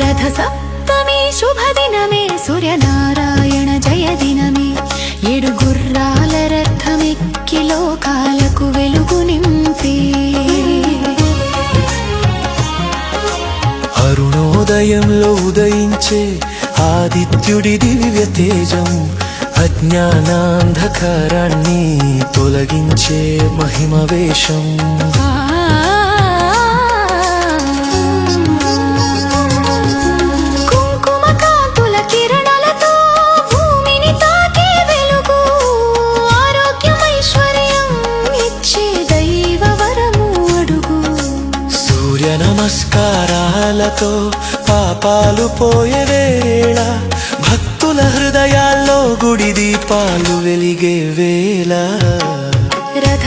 రథ సప్తమి శుభదినమే సూర్యనారాయణ జయ దినమే ఏడు గుర్రాల రథమెక్కి లోకాలకు వెలుగు నింపి అరుణోదయంలో ఉదయించే ఆదిత్యుడి దివ్య తేజం అజ్ఞానాంధకారాన్ని తొలగించే మహిమ నమస్కారాలతో పాపాలు పోయేవేళ భక్తుల హృదయాల్లో గుడి దీపాలు వెలిగే వేళ. రథ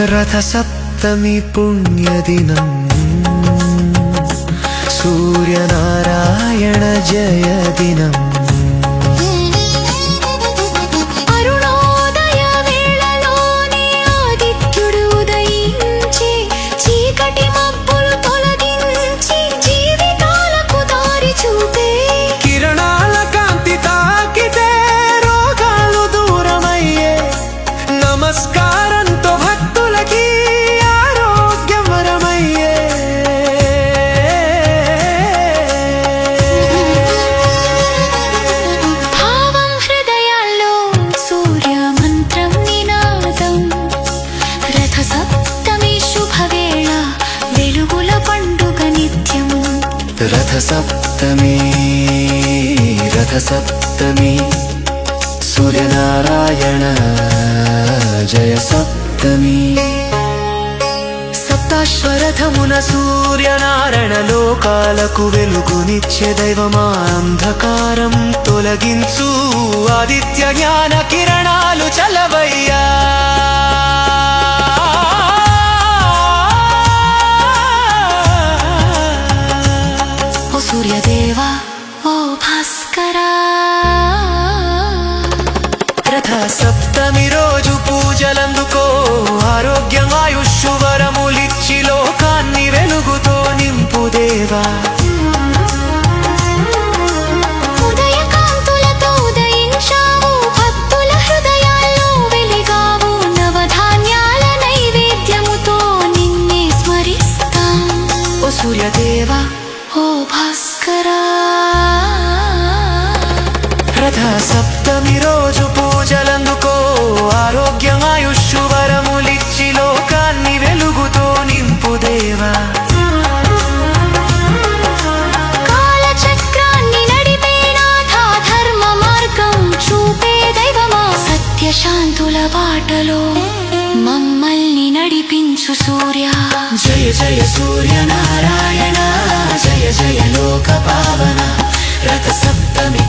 రథ సప్తమి పుణ్యదినం సూర్యనారాయణ రథ సప్తమి రథ సప్తమి సూర్యనారాయణ జయ సప్తమి సప్తాశ్వరథమున సూర్యనారాయణ లోకాలకు వెలుగునిచ్చే దైవమా అంధకారం తొలగించు ఆదిత్య జ్ఞాన కిరణాలు చలవయ్యా. ఓ భాస్కరా. రథ సప్తమి రోజు పూజలందుకో ఆరోగ్యం ఆయుష్ వరములిచ్చి లోకాన్ని వెలుగుతో నింపు దేవా ఉదయ కాంతులతో ఉదయించావు భాస్కరా రథ సప్తమి రోజు పూజలందుకో ఆరోగ్యం ఆయుష్ వరములిచ్చి లోకాన్ని వెలుగుతో నింపు దేవా. కాలచక్రాన్ని నడిపే నాథ ధర్మ మార్గం చూపే దైవమా సత్యశాంతుల బాటలో మమ్మల్ని నడిపించు సూర్య. జయ జయ సూర్యనారాయణ. జయ జయ రథ సప్తమి